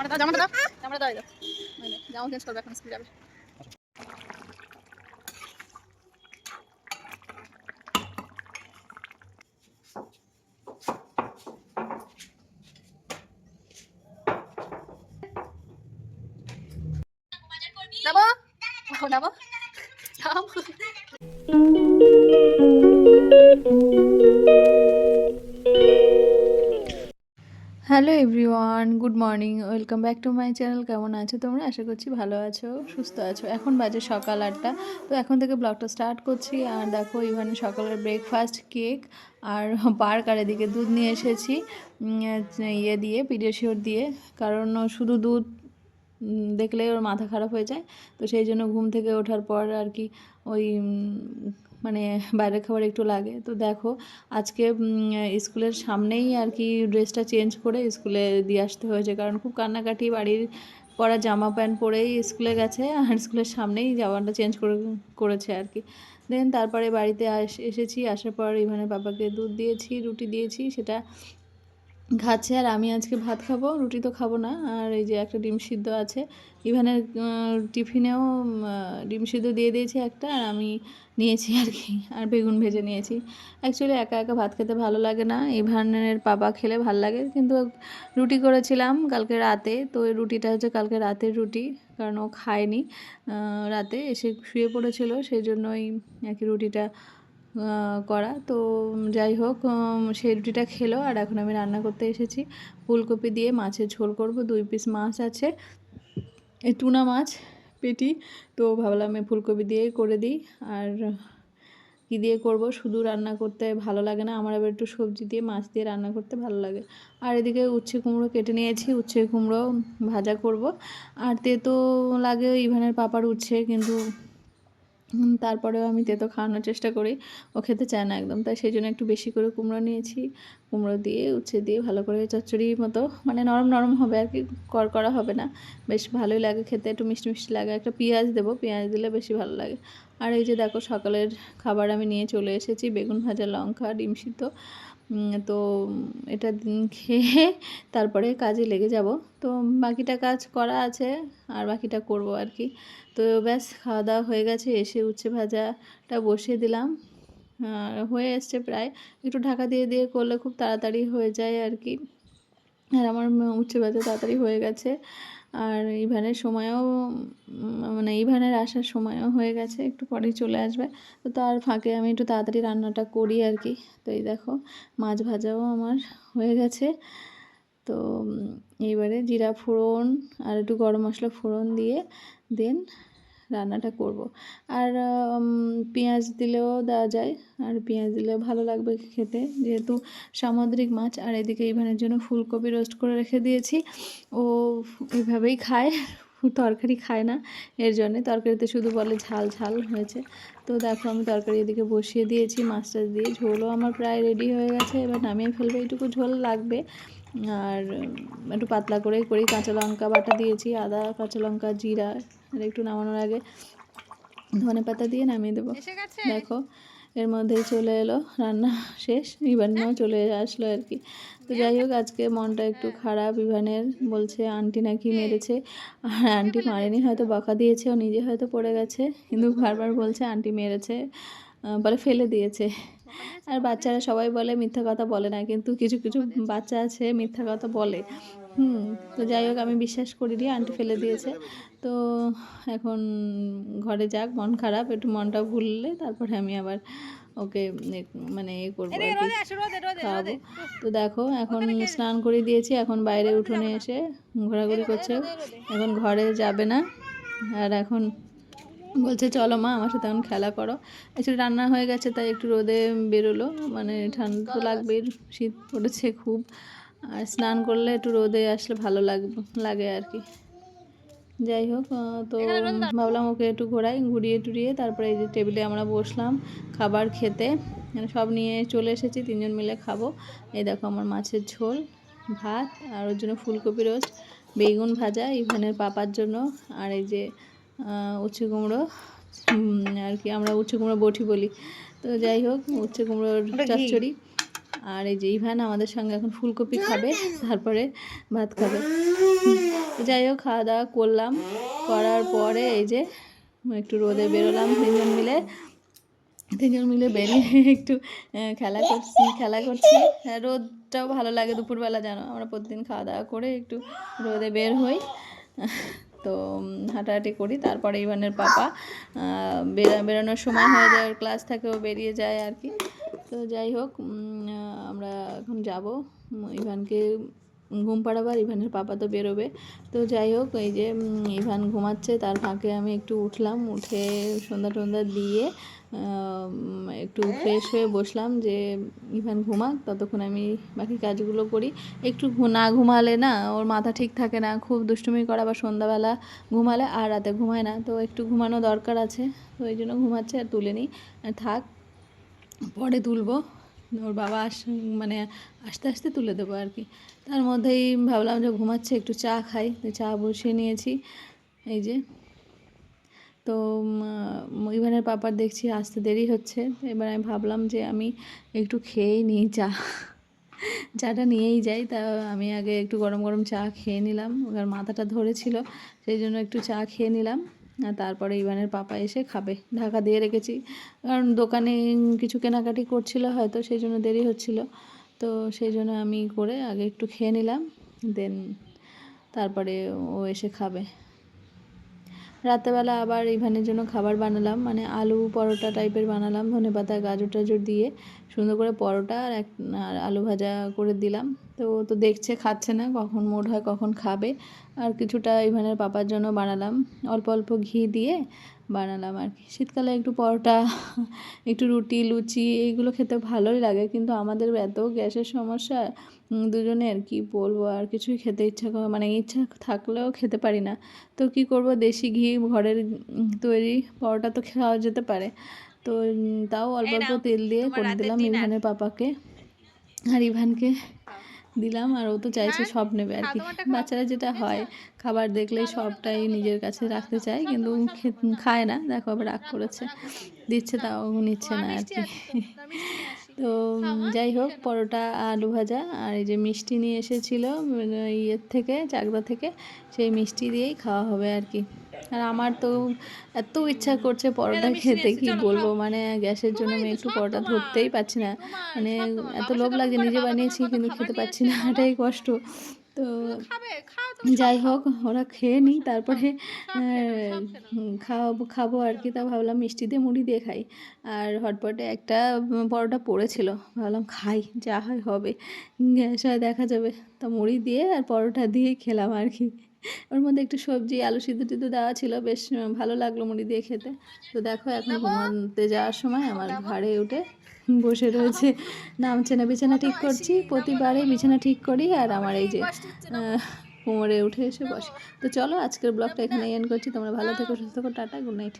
জামাটা দাও জামাটা দাও। জামাটা দাও জামা চেঞ্জ করবে এখন, স্কুল যাবে। নামো নামো নামো hello everyone, good morning, welcome back to my channel. কেমন আছো তোমরা? আশা করছি ভালো আছো, সুস্থ আছো। এখন বাজে সকাল আটটা, তো এখন থেকে ব্লগটা স্টার্ট করছি। আর দেখো, ইভানে সকালের ব্রেকফাস্ট কেক আর পার্ক আর এদিকে দুধ নিয়ে এসেছি ইয়ে দিয়ে, পিডিয়াশিওর দিয়ে। কারণ শুধু দুধ উম, দেখলেই ওর মাথা খারাপ হয়ে যায়। তো সেই জন্য ঘুম থেকে ওঠার পর আর কি ওই মানে বাইরের খাবার একটু লাগে। তো দেখো আজকে স্কুলের সামনেই আর কি ড্রেসটা চেঞ্জ করে স্কুলে দিয়ে আসতে হয়েছে। কারণ খুব কান্নাকাটি বাড়ির পরা জামা প্যান্ট পরেই স্কুলে গেছে আর স্কুলের সামনেই জামাটা চেঞ্জ করে করেছে আর কি। দেন তারপরে বাড়িতে এসেছি। আসার পর ইভানের বাবাকে দুধ দিয়েছি রুটি দিয়েছি সেটা খাচ্ছে আর আমি আজকে ভাত খাব, রুটি তো খাব না, আর এই যে একটা ডিম সিদ্ধ আছে। ইভানের টিফিনেও ডিম সিদ্ধ দিয়ে দিয়েছি একটা, আর আমি নিয়েছি আর কি, আর বেগুন ভেজে নিয়েছি। অ্যাকচুয়ালি একা একা ভাত খেতে ভালো লাগে না, ইভানের পাপা খেলে ভালো লাগে, কিন্তু রুটি করেছিলাম কালকে রাতে, তো এই রুটিটা হচ্ছে কালকে রাতের রুটি, কারণ ও খায়নি রাতে এসে শুয়ে পড়েছিল, সেই জন্যই আর কি রুটিটা করা। তো যাই হোক সেই রুটিটা খেলো আর এখন আমি রান্না করতে এসেছি। ফুলকপি দিয়ে মাছের ঝোল করব, দুই পিস মাছ আছে। এই টুনা মাছ, পেটি। তো, ভাবলাম এই ফুলকপি দিয়েই করে দিই। আর কী দিয়ে করব? শুধু রান্না করতে ভালো লাগে না, আমার আবার একটু সবজি দিয়ে, মাছ দিয়ে রান্না করতে ভালো লাগে। আর এদিকে উচ্ছে কুমড়ো কেটে নিয়েছি, উচ্ছে কুমড়ো ভাজা করব। আর তে তো লাগে ইভানের পাপার উচ্ছে, কিন্তু তারপরেও আমি তেতো খাওয়ানোর চেষ্টা করি। ও খেতে চায় না একদম। তাই সেই জন্য একটু বেশি করে কুমড়ো নিয়েছি। কুমড়ো দিয়ে, উচ্ছে দিয়ে ভালো করে চচ্চড়ি মতো মানে নরম নরম হবে আর কি কর করা হবে না। বেশ ভালোই লাগে খেতে। একটু মিষ্টি মিষ্টি লাগে। একটা পেঁয়াজ দেবো। পেঁয়াজ দিলে বেশি ভালো লাগে। আর এই যে দেখো সকালের খাবার আমি নিয়ে চলে এসেছি, বেগুন ভাজা, লঙ্কা, ডিম সিদ্ধ। তো এটা খেয়ে তারপরে কাজে লেগে যাব। তো বাকিটা কাজ করা আছে, আর বাকিটা করব আর কি। তো ব্যাস, খাওয়া দাওয়া হয়ে গেছে, এসে উচ্ছে ভাজাটা বসিয়ে দিলাম। হয়ে এসছে প্রায়। একটু ঢাকা দিয়ে দিয়ে করলে খুব তাড়াতাড়ি হয়ে যায় আর কি। আর আমার উচ্ছে ভাজা তাড়াতাড়ি হয়ে গেছে। আর ইভানের সময়ও মানে ইভানের আসার সময়ও হয়ে গেছে, একটু পরেই চলে আসবে। তো তার ফাঁকে আমি একটু তাড়াতাড়ি রান্নাটা করি আর কি। তো এই দেখো, মাছ ভাজাও আমার হয়ে গেছে। তো এইবারে জিরা ফোড়ন আর একটু গরম মশলা ফোড়ন দিয়ে দেন। রান্নাটা করব। আর পেঁয়াজ দিলেও দেওয়া যায়। আর পেঁয়াজ দিলেও ভালো লাগবে খেতে। যেহেতু সামুদ্রিক মাছ, আর এদিকে ইভানের জন্য ফুলকপি রোস্ট করে রেখে দিয়েছি। ও এভাবেই খায়। তরকারি খায় না এর জন্যে। তরকারিতে শুধু বলে ঝাল ঝাল হয়েছে। তো দেখো আমি তরকারি এদিকে বসিয়ে দিয়েছি মাছ টাছ দিয়ে ঝোলও আমার প্রায় রেডি হয়ে গেছে। এবার নামিয়ে ফেলব এইটুকু ঝোল লাগবে। আর একটু পাতলা করেই করি। কাঁচা লঙ্কা বাটা দিয়েছি আদা কাঁচা লঙ্কা জিরা আর একটু নামানোর আগে ধনে পাতা দিয়ে নামিয়ে দেবো। দেখো এর মধ্যেই চলে এলো, রান্না শেষ। ইভানও চলে আসলো আর কি। তো যাই হোক, আজকে মনটা একটু খারাপ। ইভানের বলছে, আন্টি নাকি মেরেছে। আর আন্টি মারেনি, হয়তো বকা দিয়েছে, ও নিজে হয়তো পড়ে গেছে। কিন্তু বারবার বলছে, আন্টি মেরেছে। বলে ফেলে দিয়েছে। আর বাচ্চারা সবাই বলে, মিথ্যা কথা বলে না। কিন্তু কিছু কিছু বাচ্চা আছে, মিথ্যা কথা বলে। হুম তো যাই হোক আমি বিশ্বাস করিনি আন্টি ফেলে দিয়েছে। তো এখন ঘরে যাক মন খারাপ একটু মনটা ভুললে তারপরে আমি আবার ওকে মানে এ করব খাওয়াবো। তো দেখো এখন স্নান করে দিয়েছি এখন বাইরে উঠোনে এসে ঘোরাঘুরি করছে। এখন ঘরে যাবে না। আর এখন বলছে চলো মা আমার সাথে এখন খেলা করো। একটু রান্না হয়ে গেছে তাই একটু রোদে বেরোলো। মানে ঠান্ডা তো লাগবে শীত পড়েছে খুব। আর স্নান করলে একটু রোদে আসলে ভালো লাগবে লাগে আর কি। যাই হোক তো ভাবলাম ওকে একটু ঘোরাই ঘুরিয়ে টুরিয়ে তারপরে এই যে টেবিলে আমরা বসলাম খাবার খেতে। মানে সব নিয়ে চলে এসেছি তিনজন মিলে খাব। এই দেখো আমার মাছের ঝোল ভাত আর ওর জন্য ফুলকপি রোস্ট বেগুন ভাজা ইভানের পাপার জন্য আর এই যে উচ্ছে কুমড়ো আর কি আমরা উচ্ছে কুমড়ো বটি বলি। তো যাই হোক উচ্ছে কুমড়োর চচ্চড়ি। আর এই যে ইভান আমাদের সঙ্গে এখন ফুলকপি খাবে তারপরে ভাত খাবে। যাই হোক খাওয়া দাওয়া করলাম। করার পরে এই যে একটু রোদে বেরোলাম তিনজন মিলে। তিনজন মিলে বেরিয়ে একটু খেলা করছি খেলা করছি। হ্যাঁ, রোদটাও ভালো লাগে দুপুরবেলা জানো? আমরা প্রতিদিন খাওয়া দাওয়া করে একটু রোদে বের হই। তো হাঁটাহাঁটি করি। তারপরে ইভানের পাপা বেরা- বেরোনোর সময় হয়ে যায় ওর ক্লাস থাকে ও বেরিয়ে যায় আর কি। তো যাই হোক আমরা এখন যাব। ইভানকে ঘুম পাড়াবার, ইভানের পাপা তো বেরোবে। তো যাই হোক, এই যে ইভান ঘুমাচ্ছে, তার ফাঁকে আমি একটু উঠলাম, উঠে সন্ধ্যা টন্ধা দিয়ে একটু ফ্রেশ হয়ে বসলাম যে, ইভান ঘুমাক, ততক্ষণ আমি বাকি কাজগুলো করি। একটু না ঘুমালে না, ওর মাথা ঠিক থাকে না, খুব দুষ্টুমি করে আবার সন্ধ্যাবেলা ঘুমালে আর রাতে ঘুমায় না। তো একটু ঘুমানো দরকার আছে, তো এই জন্য ঘুমাচ্ছে আর তুলে নিই। থাক পরে তুলবো। ওর বাবা আস মানে আস্তে আস্তে তুলে দেবো আর কি। তার মধ্যেই ভাবলাম যে ঘুমাচ্ছে, একটু চা খাই। তো চা বসিয়ে নিয়েছি। এই যে। তো ইভানের পাপার দেখছি আসতে দেরি হচ্ছে। এবার আমি ভাবলাম যে আমি একটু খেয়েই নিই চা। চাটা নিয়েই যাই। তা আমি আগে একটু গরম গরম চা খেয়ে নিলাম। ওর মাথাটা ধরেছিল, সেই জন্য একটু চা খেয়ে নিলাম। তারপরে ইভানের পাপা এসে খাবে। ঢাকা দিয়ে রেখেছি। কারণ দোকানে কিছু কেনাকাটি করছিল হয়তো, সেই জন্য দেরি হচ্ছিল। তো সেই জন্য আমি করে আগে একটু খেয়ে নিলাম, দেন তারপরে ও এসে খাবে। রাত্রেবেলা আবার ইভানের জন্য খাবার বানালাম মানে আলু পরোটা টাইপের বানালাম, ধনে পাতা, গাজর টাজর দিয়ে সুন্দর করে পরোটা আর এক, আর আলু ভাজা করে দিলাম। তো ও তো দেখছে, খাচ্ছে না, কখন মোড হয়, কখন খাবে। আর কিছুটা ইভানের পাপার জন্য বানালাম। অল্প অল্প ঘি দিয়ে বানালাম আর কি। শীতকালে একটু পরোটা একটু রুটি লুচি এইগুলো খেতে ভালোই লাগে। কিন্তু আমাদের এত গ্যাসের সমস্যা উম, দুজনের কি বলব আর কিছুই খেতে ইচ্ছা করে মানে ইচ্ছা থাকলেও খেতে পারি না। তো কি করব? দেশি ঘি ঘরের তৈরি পরোটা তো খাওয়া যেতে পারে। তো তাও অল্প অল্প তেল দিয়ে করে দিলাম ইভানের পাপাকে। আর ইভানকে দিলাম আর ও তো চাইছে সব নেবে আর কি। বাচ্চারা যেটা হয় খাবার দেখলেই সবটাই নিজের কাছে রাখতে চায় কিন্তু খায় না। দেখো আবার রাগ করেছে। দিচ্ছে তাও নিচ্ছে না আর কি। তো যাই হোক পরোটা আলু ভাজা আর এই যে মিষ্টি নিয়ে এসেছিল ইয়ের থেকে চাকদা থেকে সেই মিষ্টি দিয়েই খাওয়া হবে আর কি। আর আমার তো এত ইচ্ছা করছে পরোটা খেতে কি বলব? মানে গ্যাসের জন্য আমি একটু পরোটা ধরতেই পারছি না। মানে এত লোভ লাগে নিজে বানিয়েছি কিন্তু খেতে পারছি না এটাই কষ্ট। তো যাই হোক ওরা খেয়ে নিই তারপরে খাওয়াবো খাব আর কি তা ভাবলাম মিষ্টি দিয়ে মুড়ি দিয়ে খাই। আর হটপটে একটা পরোটা পড়েছিল ভাবলাম খাই যা হয় হবে। গ্যাস হয় দেখা যাবে। তা মুড়ি দিয়ে আর পরোটা দিয়ে খেলাম আর কি। ওর মধ্যে একটু সবজি আলু সিদ্ধ টিদ্ধ দেওয়া ছিল বেশ ভালো লাগল মুড়ি দিয়ে খেতে। তো দেখো এখন ঘুমাতে যাওয়ার সময় আমার ঘাড়ে উঠে বসে রয়েছে। নামছে না বিছানা ঠিক করছি, প্রতিবারে বিছানা ঠিক করি আর আমার এই যে কোমরে উঠে এসে বসে। তো চলো আজকের ব্লগটা এখানে এন করছি। তোমরা ভালো থেকো, সুস্থ করো টাটা গুড নাইট